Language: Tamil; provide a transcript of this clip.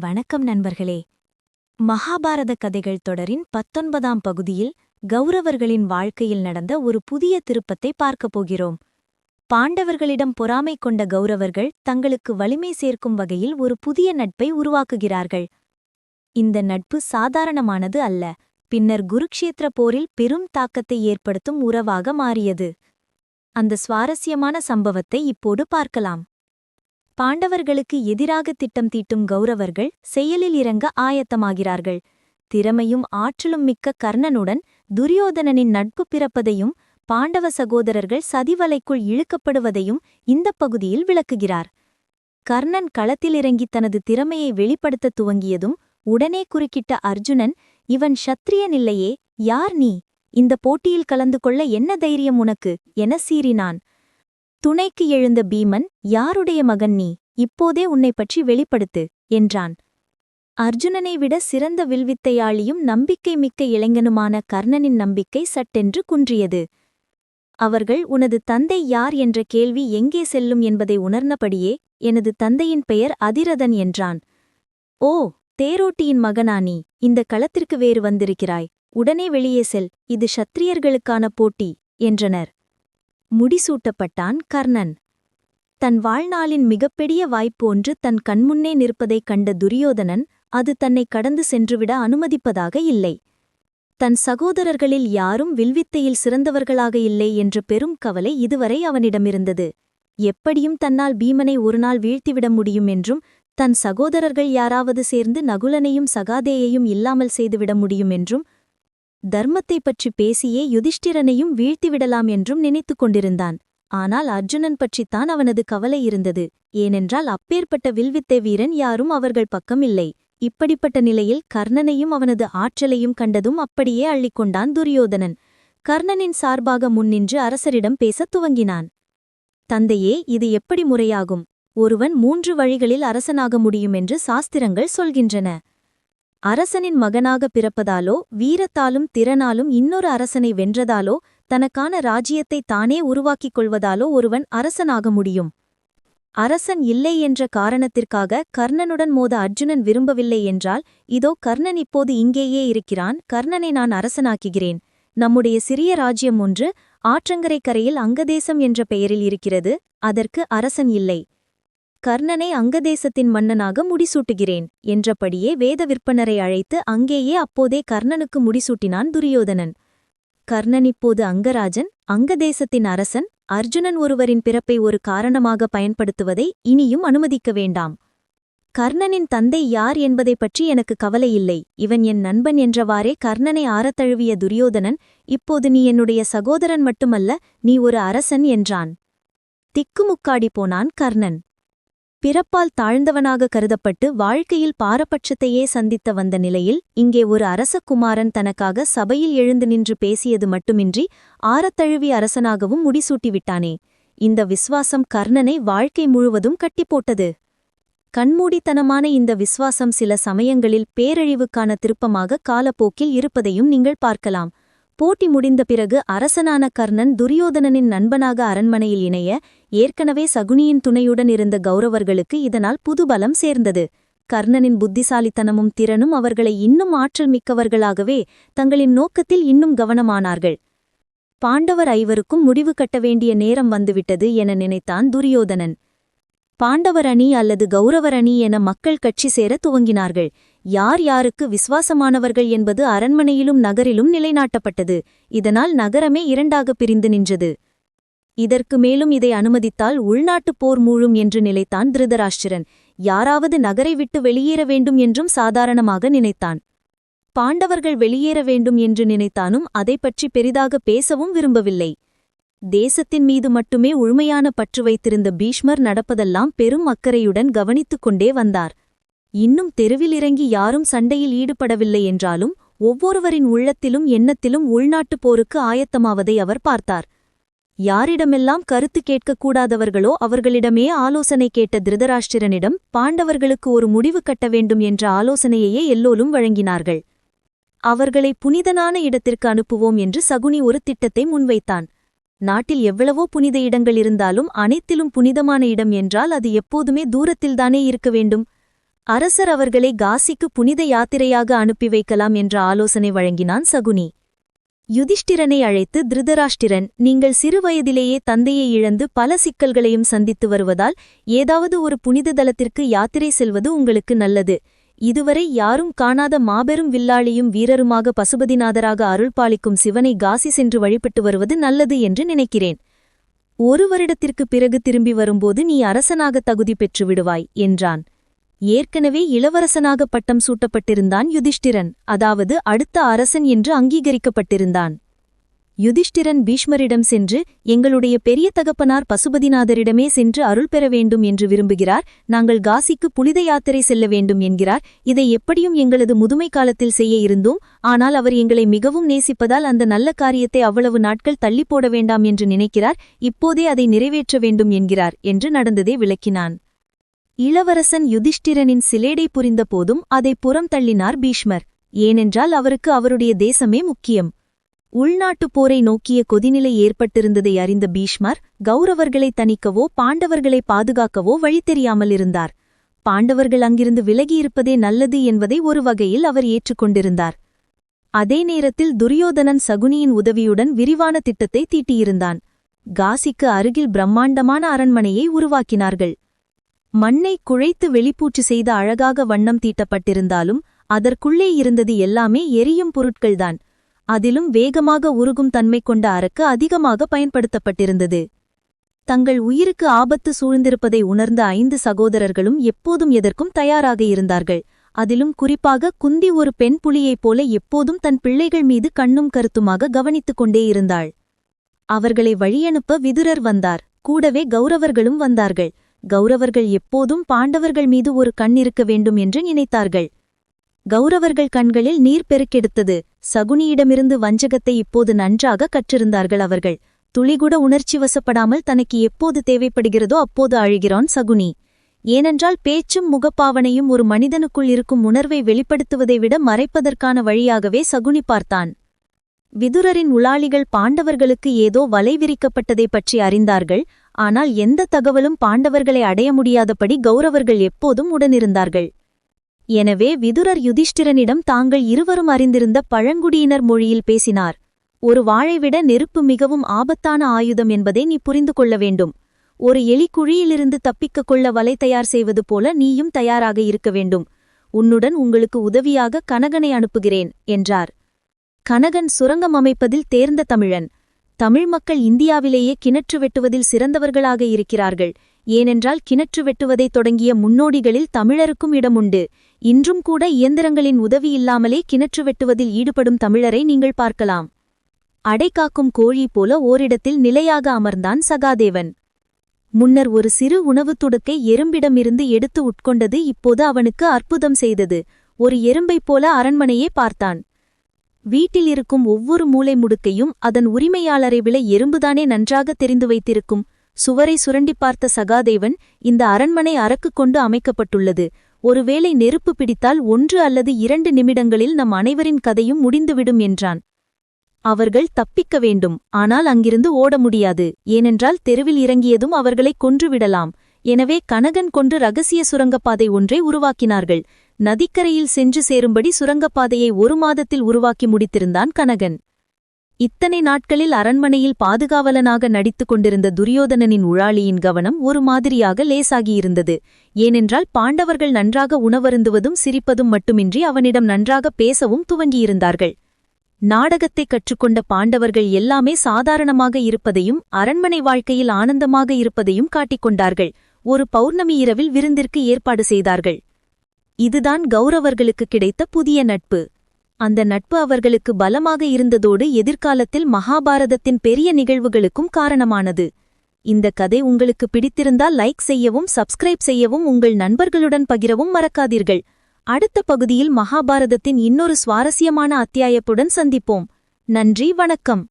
வணக்கம் நண்பர்களே. மகாபாரத கதைகள் தொடரின் பத்தொன்பதாம் பகுதியில் கௌரவர்களின் வாழ்க்கையில் நடந்த ஒரு புதிய திருப்பத்தை பார்க்கப் போகிறோம். பாண்டவர்களிடம் பொறாமை கொண்ட கௌரவர்கள் தங்களுக்கு வலிமை சேர்க்கும் வகையில் ஒரு புதிய நட்பை உருவாக்குகிறார்கள். இந்த நட்பு சாதாரணமானது அல்ல பின்னர் குருக்ஷேத்திர போரில் பெரும் தாக்கத்தை ஏற்படுத்தும் உறவாக மாறியது. அந்த சுவாரஸ்யமான சம்பவத்தை இப்போது பார்க்கலாம். பாண்டவர்களுக்கு எதிராக திட்டம் தீட்டும் கௌரவர்கள் செயலில் இறங்க ஆயத்தமாகிறார்கள். திறமையும் ஆற்றலும் மிக்க கர்ணனுடன் துரியோதனனின் நட்பு பிறப்பதையும் பாண்டவ சகோதரர்கள் சதிவலைக்குள் இழுக்கப்படுவதையும் இந்தப் பகுதியில் விளக்குகிறார். கர்ணன் களத்திலிறங்கி தனது திறமையை வெளிப்படுத்த துவங்கியதும் உடனே குறுக்கிட்ட அர்ஜுனன் இவன் சத்திரியனில்லையே யார் நீ? இந்த போட்டியில் கலந்து கொள்ள என்ன தைரியம் உனக்கு? என சீறினான். துணைக்கு எழுந்த பீமன் யாருடைய மகன் நீ? இப்போதே உன்னை பற்றி வெளிப்படுத்து என்றான். அர்ஜுனனை விட சிறந்த வில்வித்தையாளியும் நம்பிக்கை மிக்க இளைஞனுமான கர்ணனின் நம்பிக்கை சட்டென்று குன்றியது. அவர்கள் உனது தந்தை யார் என்ற கேள்வி எங்கே செல்லும் என்பதை உணர்ந்தபடியே எனது தந்தையின் பெயர் அதிரதன் என்றான். ஓ தேரோட்டியின் மகனா நீ? இந்த களத்திற்கு வேறு வந்திருக்கிறாய். உடனே வெளியே செல். இது ஷத்திரியர்களுக்கான போட்டி என்றனர். முடிசூட்டப்பட்டான் கர்ணன். தன் வாழ்நாளின் மிகப்பெரிய வாய்ப்பு ஒன்று தன் கண்முன்னே நிற்பதைக் கண்ட துரியோதனன் அது தன்னை கடந்து சென்றுவிட அனுமதிப்பதாக இல்லை. தன் சகோதரர்களில் யாரும் வில்வித்தையில் சிறந்தவர்களாக இல்லை என்ற பெரும் கவலை இதுவரை அவனிடமிருந்தது. எப்படியும் தன்னால் பீமனை ஒருநாள் வீழ்த்திவிட முடியும் என்றும் தன் சகோதரர்கள் யாராவது சேர்ந்து நகுலனையும் சகாதேயையும் இல்லாமல் செய்துவிட முடியும் என்றும் தர்மத்தை பற்றி பேசியே யுதிஷ்டிரனையும் வீழ்த்திவிடலாம் என்றும் நினைத்துக் கொண்டிருந்தான். ஆனால் அர்ஜுனன் பற்றித்தான் அவனது கவலை இருந்தது. ஏனென்றால் அப்பேற்பட்ட வில்வித்தை வீரன் யாரும் அவர்கள் பக்கம் இல்லை இப்படிப்பட்ட நிலையில் கர்ணனையும் அவனது ஆற்றலையும் கண்டதும் அப்படியே அள்ளிக்கொண்டான் துரியோதனன். கர்ணனின் சார்பாக முன்னின்று அரசரிடம் பேசத் துவங்கினான். தந்தையே இது எப்படி முறையாகும்? ஒருவன் மூன்று வழிகளில் அரசனாக முடியும் என்று சாஸ்திரங்கள் சொல்கின்றன. அரசனின் மகனாக பிறப்பதாலோ வீரத்தாலும் திறனாலும் இன்னொரு அரசனை வென்றதாலோ தனக்கான ராஜ்யத்தை தானே உருவாக்கிக் கொள்வதாலோ ஒருவன் அரசனாக முடியும். அரசன் இல்லை என்ற காரணத்திற்காக கர்ணனுடன் மோத அர்ஜுனன் விரும்பவில்லை என்றால் இதோ கர்ணன் இப்போது இங்கேயே இருக்கிறான் கர்ணனை நான் அரசனாக்குகிறேன். நம்முடைய சிறிய ராஜ்யம் ஒன்று ஆற்றங்கரை கரையில் அங்கதேசம் என்ற பெயரில் இருக்கிறது அதற்கு அரசன் இல்லை. கர்ணனை அங்கதேசத்தின் மன்னனாக முடிசூட்டுகிறேன் என்றபடியே வேத விற்பனரை அழைத்து அங்கேயே அப்போதே கர்ணனுக்கு முடிசூட்டினான் துரியோதனன். கர்ணன் இப்போது அங்கராஜன் அங்கதேசத்தின் அரசன் அர்ஜுனன் ஒருவரின் பிறப்பை ஒரு காரணமாக பயன்படுத்துவதை இனியும் அனுமதிக்க வேண்டாம். கர்ணனின் தந்தை யார் என்பதை பற்றி எனக்கு கவலையில்லை இவன் என் நண்பன் என்றவாறே கர்ணனை ஆரத்தழுவிய துரியோதனன் இப்போது நீ என்னுடைய சகோதரன் மட்டுமல்ல நீ ஒரு அரசன் என்றான். திக்குமுக்காடி போனான் கர்ணன். பிறப்பால் தாழ்ந்தவனாக கருதப்பட்டு வாழ்க்கையில் பாரபட்சத்தையே சந்தித்த வந்த நிலையில் இங்கே ஒரு அரசகுமாரன் தனக்காக சபையில் எழுந்து நின்று பேசியது மட்டுமின்றி ஆரத்தழுவி அரசனாகவும் முடிசூட்டிவிட்டானே. இந்த விஸ்வாசம் கர்ணனை வாழ்க்கை முழுவதும் கட்டிப்போட்டது. கண்மூடித்தனமான இந்த விஸ்வாசம் சில சமயங்களில் பேரழிவுக்கான திருப்பமாக காலப்போக்கில் இருப்பதையும் நீங்கள் பார்க்கலாம். போட்டி முடிந்த பிறகு அரசனான கர்ணன் துரியோதனனின் நண்பனாக அரண்மனையில் இணைய ஏற்கனவே சகுனியின் துணையுடன் இருந்த கௌரவர்களுக்கு இதனால் புதுபலம் சேர்ந்தது. கர்ணனின் புத்திசாலித்தனமும் திறனும் அவர்களை இன்னும் ஆற்றல் மிக்கவர்களாகவே தங்களின் நோக்கத்தில் இன்னும் கவனமானார்கள். பாண்டவர் ஐவருக்கும் முடிவு கட்ட வேண்டிய நேரம் வந்துவிட்டது என நினைத்தான் துரியோதனன். பாண்டவர் அணி அல்லது கௌரவரணி என மக்கள் கட்சி சேர துவங்கினார்கள். யார் யாருக்கு விசுவாசமானவர்கள் என்பது அரண்மனையிலும் நகரிலும் நிலைநாட்டப்பட்டது. இதனால் நகரமே இரண்டாக பிரிந்து நின்றது. இதற்கு மேலும் இதை அனுமதித்தால் உள்நாட்டுப் போர் மூழும் என்று நினைத்தான் திருதராஷ்டிரன். யாராவது நகரை விட்டு வெளியேற வேண்டும் என்றும் சாதாரணமாக நினைத்தான். பாண்டவர்கள் வெளியேற வேண்டும் என்று நினைத்தானும் அதை பற்றி பெரிதாக பேசவும் விரும்பவில்லை. தேசத்தின் மீது மட்டுமே உழுமையான பற்று வைத்திருந்த பீஷ்மர் நடப்பதெல்லாம் பெரும் அக்கறையுடன் கவனித்துக் கொண்டே வந்தார். இன்னும் தெருவில் இறங்கி யாரும் சண்டையில் ஈடுபடவில்லை என்றாலும் ஒவ்வொருவரின் உள்ளத்திலும் எண்ணத்திலும் உள்நாட்டுப் போருக்கு ஆயத்தமாவதை அவர் பார்த்தார். யாரிடமெல்லாம் கருத்து கேட்கக்கூடாதவர்களோ அவர்களிடமே ஆலோசனை கேட்ட திருதராஷ்டிரனிடம் பாண்டவர்களுக்கு ஒரு முடிவு கட்ட வேண்டும் என்ற ஆலோசனையையே எல்லோரும் வழங்கினார்கள். அவர்களை புனிதனான இடத்திற்கு அனுப்புவோம் என்று சகுனி ஒரு திட்டத்தை முன்வைத்தான். நாட்டில் எவ்வளவோ புனித இடங்கள் இருந்தாலும் அனைத்திலும் புனிதமான இடம் என்றால் அது எப்போதுமே தூரத்தில்தானே இருக்க வேண்டும். அரசர் அவர்களை காசிக்கு புனித யாத்திரையாக அனுப்பி வைக்கலாம் என்ற ஆலோசனை வழங்கினான் சகுனி. யுதிஷ்டிரனை அழைத்து திருதராஷ்டிரன் நீங்கள் சிறுவயதிலேயே தந்தையை இழந்து பல சிக்கல்களையும் சந்தித்து வருவதால் ஏதாவது ஒரு புனித தலத்திற்கு யாத்திரை செல்வது உங்களுக்கு நல்லது. இதுவரை யாரும் காணாத மாபெரும் வில்லாளியும் வீரருமாக பசுபதிநாதராக அருள்பாலிக்கும் சிவனை காசி சென்று வழிபட்டு வருவது நல்லது என்று நினைக்கிறேன். ஒரு வருடத்திற்குப் பிறகு திரும்பி வரும்போது நீ அரசனாக தகுதி பெற்று விடுவாய் என்றான். ஏற்கனவே இளவரசனாக பட்டம் சூட்டப்பட்டிருந்தான் யுதிஷ்டிரன் அதாவது அடுத்த அரசன் என்று அங்கீகரிக்கப்பட்டிருந்தான். யுதிஷ்டிரன் பீஷ்மரிடம் சென்று எங்களுடைய பெரிய தகப்பனார் பசுபதிநாதரிடமே சென்று அருள் பெற வேண்டும் என்று விரும்புகிறார். நாங்கள் காசிக்கு புனித யாத்திரை செல்ல வேண்டும் என்கிறார். இதை எப்படியும் எங்களது முதுமை காலத்தில் செய்ய இருந்தோம். ஆனால் அவர் எங்களை மிகவும் நேசிப்பதால் அந்த நல்ல காரியத்தை அவ்வளவு நாட்கள் தள்ளிப்போட வேண்டாம் என்று நினைக்கிறார். இப்போதே அதை நிறைவேற்ற வேண்டும் என்கிறார் என்று நடந்ததை விளக்கினான். இளவரசன் யுதிஷ்டிரனின் சிலேடை புரிந்த போதும் அதை புறம் தள்ளினார் பீஷ்மர். ஏனென்றால் அவருக்கு அவருடைய தேசமே முக்கியம். உள்நாட்டுப் போரை நோக்கிய கொதிநிலை ஏற்பட்டிருந்ததை அறிந்த பீஷ்மர் கௌரவர்களை தணிக்கவோ பாண்டவர்களை பாதுகாக்கவோ வழி தெரியாமல் இருந்தார். பாண்டவர்கள் அங்கிருந்து விலகியிருப்பதே நல்லது என்பதை ஒரு வகையில் அவர் ஏற்றுக்கொண்டிருந்தார் அதே நேரத்தில் துரியோதனன் சகுனியின் உதவியுடன் விரிவான திட்டத்தை தீட்டியிருந்தான். காசிக்கு அருகில் பிரம்மாண்டமான அரண்மனையை உருவாக்கினார்கள். மண்ணை குழைத்து வெளிப்பூச்சு செய்த அழகாக வண்ணம் தீட்டப்பட்டிருந்தாலும் அதற்குள்ளே இருந்தது எல்லாமே எரியும் பொருட்கள்தான். அதிலும் வேகமாக உருகும் தன்மை கொண்ட அரக்கு அதிகமாக பயன்படுத்தப்பட்டிருந்தது. தங்கள் உயிருக்கு ஆபத்து சூழ்ந்திருப்பதை உணர்ந்த ஐந்து சகோதரர்களும் எப்போதும் எதற்கும் தயாராக இருந்தார்கள். அதிலும் குறிப்பாக குந்தி ஒரு பெண் புலியைப் போல எப்போதும் தன் பிள்ளைகள் மீது கண்ணும் கருத்துமாக கவனித்துக் கொண்டே இருந்தாள். அவர்களை வழியனுப்ப விதுரர் வந்தார். கூடவே கௌரவர்களும் வந்தார்கள். கௌரவர்கள் எப்போதும் பாண்டவர்கள் மீது ஒரு கண் இருக்க வேண்டும் என்று நினைத்தார்கள். கௌரவர்கள் கண்களில் நீர் பெருக்கெடுத்தது. சகுனியிடமிருந்து வஞ்சகத்தை இப்போது நன்றாக கற்றிருந்தார்கள் அவர்கள். துளிகூட உணர்ச்சி வசப்படாமல் தனக்கு எப்போது தேவைப்படுகிறதோ அப்போது அழுகிறான் சகுனி. ஏனென்றால் பேச்சும் முகப்பாவனையும் ஒரு மனிதனுக்குள் இருக்கும் உணர்வை வெளிப்படுத்துவதை விட மறைப்பதற்கான வழியாகவே சகுனி பார்த்தான். விதுரரின் உளாளிகள் பாண்டவர்களுக்கு ஏதோ வலை விரிக்கப்பட்டதை பற்றி அறிந்தார்கள். ஆனால் எந்த தகவலும் பாண்டவர்களை அடைய முடியாதபடி கௌரவர்கள் எப்போதும் உடனிருந்தார்கள். எனவே விதுரர் யுதிஷ்டிரனிடம் தாங்கள் இருவரும் அறிந்திருந்த பழங்குடியினர் மொழியில் பேசினார். ஒரு வாழைவிட நெருப்பு மிகவும் ஆபத்தான ஆயுதம் என்பதை நீ புரிந்து கொள்ள வேண்டும். ஒரு எலி குழியிலிருந்து தப்பிக்கக் கொள்ள வலை தயார் செய்வது போல நீயும் தயாராக இருக்க வேண்டும். உன்னுடன் உங்களுக்கு உதவியாக கனகனை அனுப்புகிறேன் என்றார். கனகன் சுரங்கம் அமைப்பதில் தேர்ந்த தமிழன். தமிழ் மக்கள் இந்தியாவிலேயே கிணற்று வெட்டுவதில் சிறந்தவர்களாக இருக்கிறார்கள். ஏனென்றால் கிணற்று வெட்டுவதைத் தொடங்கிய முன்னோடிகளில் தமிழருக்கும் இடமுண்டு. இன்றும் கூட இயந்திரங்களின் உதவி இல்லாமலே கிணற்று வெட்டுவதில் ஈடுபடும் தமிழரை நீங்கள் பார்க்கலாம். அடைகாக்கும் கோழி போல ஓரிடத்தில் நிலையாக அமர்ந்தான் சகாதேவன். முன்னர் ஒரு சிறு உணவுத் துடுக்கை எறும்பிடமிருந்து எடுத்து உட்கொண்டது இப்போது அவனுக்கு அற்புதம் செய்தது. ஒரு எறும்பைப் போல அரண்மனையே பார்த்தான். வீட்டில் இருக்கும் ஒவ்வொரு மூளை முடுக்கையும் அதன் உரிமையாளரை விட எறும்புதானே நன்றாக தெரிந்து வைத்திருக்கும். சுவரை சுரண்டி பார்த்த சகாதேவன் இந்த அரண்மனை அரக்கு கொண்டு அமைக்கப்பட்டுள்ளது. ஒருவேளை நெருப்பு பிடித்தால் ஒன்று அல்லது இரண்டு நிமிடங்களில் நம் அனைவரின் கதையும் முடிந்துவிடும் என்றான். அவர்கள் தப்பிக்க வேண்டும் ஆனால் அங்கிருந்து ஓட முடியாது. ஏனென்றால் தெருவில் இறங்கியதும் அவர்களை கொன்றுவிடலாம் எனவே கனகன் கொன்று ரகசிய சுரங்கப்பாதை ஒன்றை உருவாக்கினார்கள். நதிக்கரையில் சென்று சேரும்படி சுரங்கப்பாதையை ஒரு மாதத்தில் உருவாக்கி முடித்திருந்தான் கனகன். இத்தனை நாட்களில் அரண்மனையில் பாதுகாவலனாக நடித்துக் கொண்டிருந்த துரியோதனனின் உழாளியின் கவனம் ஒரு மாதிரியாக லேசாகியிருந்தது. ஏனென்றால் பாண்டவர்கள் நன்றாக உணவருந்துவதும் சிரிப்பதும் மட்டுமின்றி அவனிடம் நன்றாக பேசவும் துவங்கியிருந்தார்கள். நாடகத்தைக் கற்றுக்கொண்ட பாண்டவர்கள் எல்லாமே சாதாரணமாக இருப்பதையும் அரண்மனை வாழ்க்கையில் ஆனந்தமாக இருப்பதையும் காட்டிக்கொண்டார்கள் ஒரு பௌர்ணமி இரவில் விருந்திற்கு ஏற்பாடு செய்தார்கள். இதுதான் கௌரவர்களுக்கு கிடைத்த புதிய நட்பு. அந்த நட்பு அவர்களுக்கு பலமாக இருந்ததோடு எதிர்காலத்தில் மகாபாரதத்தின் பெரிய நிகழ்வுகளுக்கும் காரணமானது. இந்த கதை உங்களுக்கு பிடித்திருந்தால் லைக் செய்யவும் சப்ஸ்கிரைப் செய்யவும் உங்கள் நண்பர்களுடன் பகிரவும் மறக்காதீர்கள். அடுத்த பகுதியில் மகாபாரதத்தின் இன்னொரு சுவாரஸ்யமான அத்தியாயப்புடன் சந்திப்போம். நன்றி வணக்கம்.